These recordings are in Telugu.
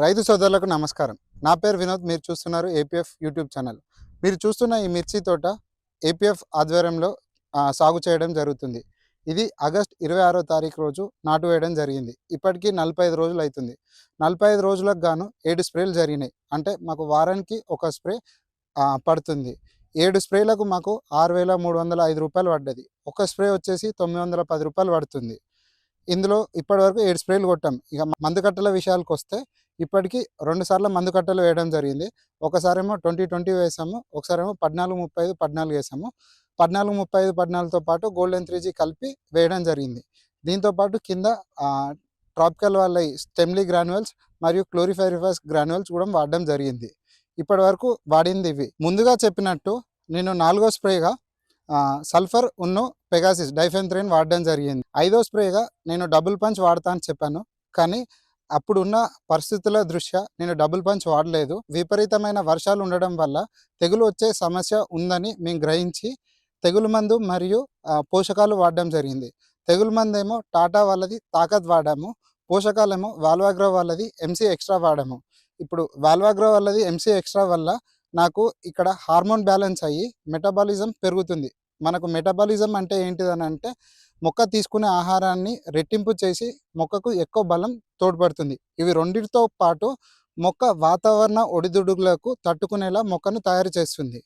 రైతు సోదరులకు నమస్కారం. నా పేరు వినోద్ మీరు చూస్తున్నారు ఏపీఎఫ్ యూట్యూబ్ ఛానల్. మీరు చూస్తున్న ఈ మిర్చి తోట ఏపీఎఫ్ ఆధ్వర్యంలో సాగు చేయడం జరుగుతుంది. ఇది ఆగస్ట్ ఇరవై ఆరో తారీఖు రోజు నాటు వేయడం జరిగింది. ఇప్పటికీ నలభై ఐదు రోజులు అవుతుంది నలభై ఐదు రోజులకు గాను ఏడు స్ప్రేలు జరిగినాయి. అంటే మాకు వారానికి ఒక స్ప్రే పడుతుంది. ఏడు స్ప్రేలకు మాకు ఆరు వేల మూడు వందల ఐదు రూపాయలు పడ్డది. ఒక స్ప్రే వచ్చేసి తొమ్మిది వందల పది రూపాయలు పడుతుంది. ఇందులో ఇప్పటివరకు ఏడు స్ప్రేలు కొట్టాం. ఇక మందు కట్టల విషయాలకు వస్తే ఇప్పటికీ రెండు సార్లు మందు కట్టలు వేయడం జరిగింది. ఒకసారేమో ట్వంటీ ట్వంటీ వేసాము ఒకసారేమో పద్నాలుగు ముప్పై ఐదు పద్నాలుగు వేసాము. పద్నాలుగు ముప్పై ఐదు పద్నాలుగుతో పాటు గోల్డెన్ త్రీ కలిపి వేయడం జరిగింది. దీంతో పాటు కింద ట్రాపికల్ వాళ్ళ స్టెమ్లీ గ్రాన్యువల్స్ మరియు క్లోరిఫైరిఫాస్ గ్రాన్యువల్స్ కూడా వాడడం జరిగింది. ఇప్పటి వరకు వాడింది ఇవి. ముందుగా చెప్పినట్టు నేను నాలుగో స్ప్రేగా సల్ఫర్ ఉన్ను పెగాసిస్ డైఫెన్థ్రిన్ వాడడం జరిగింది. ఐదో స్ప్రేగా నేను డబుల్ పంచ్ వాడతా అని చెప్పాను. కానీ అప్పుడున్న పరిస్థితుల దృష్ట్యా నేను డబుల్ పంచ్ వాడలేదు. విపరీతమైన వర్షాలు ఉండడం వల్ల తెగులు వచ్చే సమస్య ఉందని మేము గ్రహించి తెగులు మందు మరియు పోషకాలు వాడడం జరిగింది. తెగులు మందు ఏమో టాటా వాళ్ళది తాకత్ వాడాము. పోషకాలేమో వాల్వాగ్రో వాళ్ళది ఎంసీ ఎక్స్ట్రా వాడాము. ఇప్పుడు వాల్వాగ్రో వాళ్ళది ఎంసీ ఎక్స్ట్రా వల్ల నాకు ఇక్కడ హార్మోన్ బ్యాలెన్స్ అయ్యి మెటబాలిజం పెరుగుతుంది. మనకు మెటబాలిజం అంటే ఏంటిదని అంటే మొక్క తీసుకునే ఆహారాన్ని రెట్టింపు చేసి మొక్కకు ఎక్కువ బలం తోడ్పడుతుంది. ఇవి రెండింటితో పాటు మొక్క వాతావరణ ఒడిదుడుగులకు తట్టుకునేలా మొక్కను తయారు చేస్తుంది.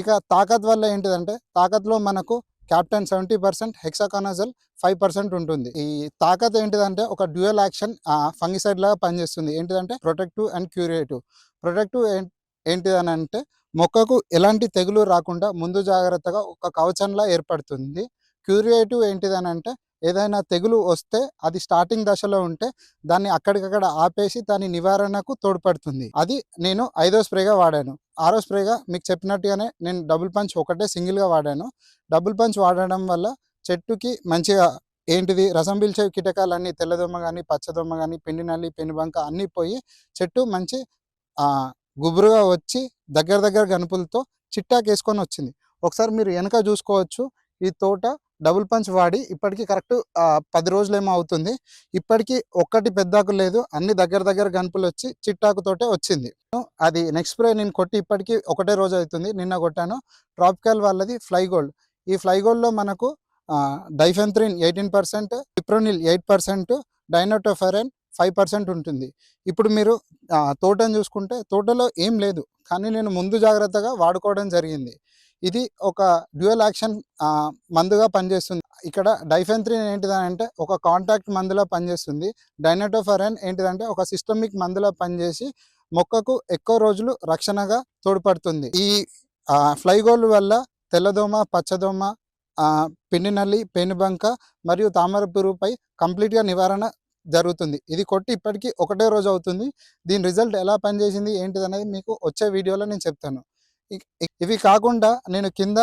ఇక తాకత్ వల్ల ఏంటిదంటే తాకత్లో మనకు captan seventy percent hexaconazole five percent ఉంటుంది. ఈ తాకత్ ఏంటిదంటే ఒక డ్యూయల్ యాక్షన్ ఫంగిసైడ్ లాగా పనిచేస్తుంది. ఏంటిదంటే ప్రొటెక్టివ్ అండ్ క్యూరియేటివ్ ప్రొటెక్టివ్ ఏంటిదని అంటే మొక్కకు ఎలాంటి తెగులు రాకుండా ముందు జాగ్రత్తగా ఒక కవచంలా ఏర్పడుతుంది. క్యూరియేటివ్ ఏంటిదని అంటే ఏదైనా తెగులు వస్తే అది స్టార్టింగ్ దశలో ఉంటే దాన్ని అక్కడికక్కడ ఆపేసి దాని నివారణకు తోడ్పడుతుంది. అది నేను ఐదో స్ప్రేగా వాడాను. ఆరో స్ప్రేగా మీకు చెప్పినట్టుగానే నేను డబుల్ పంచ్ ఒకటే సింగిల్గా వాడాను. డబుల్ పంచ్ వాడడం వల్ల చెట్టుకి మంచిగా ఏంటిది రసం పీల్చే కీటకాలన్నీ తెల్లదొమ్మ కానీ పచ్చదొమ్మ కానీ పిండి నల్లి పెనుబంక అన్నీ పోయి చెట్టు మంచి గుబురుగా వచ్చి దగ్గర దగ్గర గనుపులతో చిట్టాకేసుకొని వచ్చింది. ఒకసారి మీరు వెనక చూసుకోవచ్చు ఈ తోట డబుల్ పంచ్ వాడి ఇప్పటికీ కరెక్ట్ పది రోజులు ఏమో అవుతుంది. ఇప్పటికీ ఒక్కటి పెద్దాకు లేదు అన్ని దగ్గర దగ్గర గనుపులు వచ్చి చిట్టాకుతోటే వచ్చింది. అది నెక్స్ట్ స్ప్రే నేను కొట్టి ఇప్పటికీ ఒకటే రోజు అవుతుంది. నిన్న కొట్టాను. ట్రాపికల్ వాళ్ళది ఫ్లై గోల్డ్ ఈ ఫ్లై గోల్డ్లో మనకు డైఫెంత్రిన్ eighteen percent fipronil eight percent dinotefuran five percent ఉంటుంది. ఇప్పుడు మీరు తోటను చూసుకుంటే తోటలో ఏం లేదు. కానీ నేను ముందు జాగ్రత్తగా వాడుకోవడం జరిగింది. ఇది ఒక డ్యూయల్ యాక్షన్ మందుగా పనిచేస్తుంది. ఇక్కడ డైఫెన్త్రిన్ ఏంటిదంటే ఒక కాంటాక్ట్ మందులా పనిచేస్తుంది. డైనటోఫరెన్ ఏంటిదంటే ఒక సిస్టమిక్ మందులా పనిచేసి మొక్కకు ఎక్కువ రోజులు రక్షణగా తోడ్పడుతుంది. ఈ ఫ్లైగోల్ వల్ల తెల్లదోమ పచ్చదోమ ఆ, పిండి నల్లి పెనుబంక మరియు తామర పురుగుపై కంప్లీట్గా నివారణ జరుగుతుంది. ఇది కొట్టి ఇప్పటికీ ఒకటే రోజు అవుతుంది. దీని రిజల్ట్ ఎలా పనిచేసింది ఏంటిది అనేది మీకు వచ్చే వీడియోలో నేను చెప్తాను. ఇవి కాకుండా నేను కింద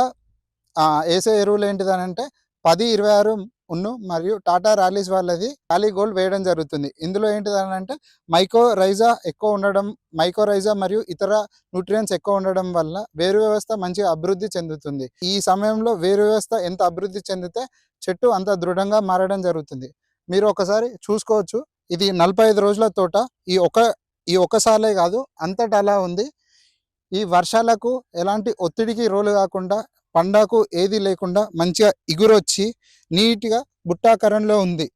వేసే ఎరువులు ఏంటిదని అంటే పది ఇరవై ఆరు ఉన్ను మరియు టాటా ర్యాలీస్ వాళ్ళది ర్యాలీ గోల్డ్ వేయడం జరుగుతుంది. ఇందులో ఏంటిదని అంటే మైకో రైజా ఎక్కువ ఉండడం మైకో రైజా మరియు ఇతర న్యూట్రియన్స్ ఎక్కువ ఉండడం వల్ల వేరు వ్యవస్థ మంచిగా అభివృద్ధి చెందుతుంది. ఈ సమయంలో వేరు వ్యవస్థ ఎంత అభివృద్ధి చెందితే చెట్టు అంత దృఢంగా మారడం జరుగుతుంది. మీరు ఒకసారి చూసుకోవచ్చు. ఇది నలభై ఐదు రోజుల తోట. ఈ ఒక ఈ ఒక్కసార్లే కాదు అంతటా అలా ఉంది. ఈ వర్షాలకు ఎలాంటి ఒత్తిడికి రోలు కాకుండా పండాకు ఏది లేకుండా మంచిగా ఇగురొచ్చి నీట్గా బుట్టాకరంలో ఉంది.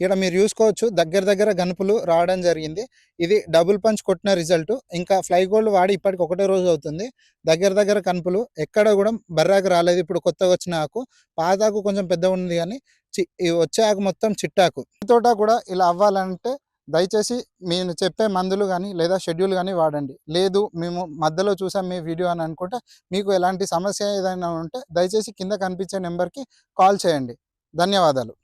ఇక్కడ మీరు చూసుకోవచ్చు దగ్గర దగ్గర గనుపులు రావడం జరిగింది. ఇది డబుల్ పంచ్ కొట్టిన రిజల్ట్. ఇంకా ఫ్లై గోల్డ్ వాడి ఇప్పటికి ఒకటే రోజు అవుతుంది. దగ్గర దగ్గర కనుపులు ఎక్కడ కూడా బర్రాకు రాలేదు. ఇప్పుడు కొత్తగా వచ్చిన ఆకు. పాత ఆకు కొంచెం పెద్ద ఉంది కానీ చి- వచ్చే ఆకు మొత్తం చిట్టాకు. తోట కూడా ఇలా అవ్వాలంటే దయచేసి నేను చెప్పే మందులు కానీ లేదా షెడ్యూల్ కానీ వాడండి. లేదు మేము మధ్యలో చూసాం మీ వీడియో అని అనుకుంటే మీకు ఎలాంటి సమస్య ఏదైనా ఉంటే దయచేసి కింద కనిపించే నెంబర్కి కాల్ చేయండి. ధన్యవాదాలు.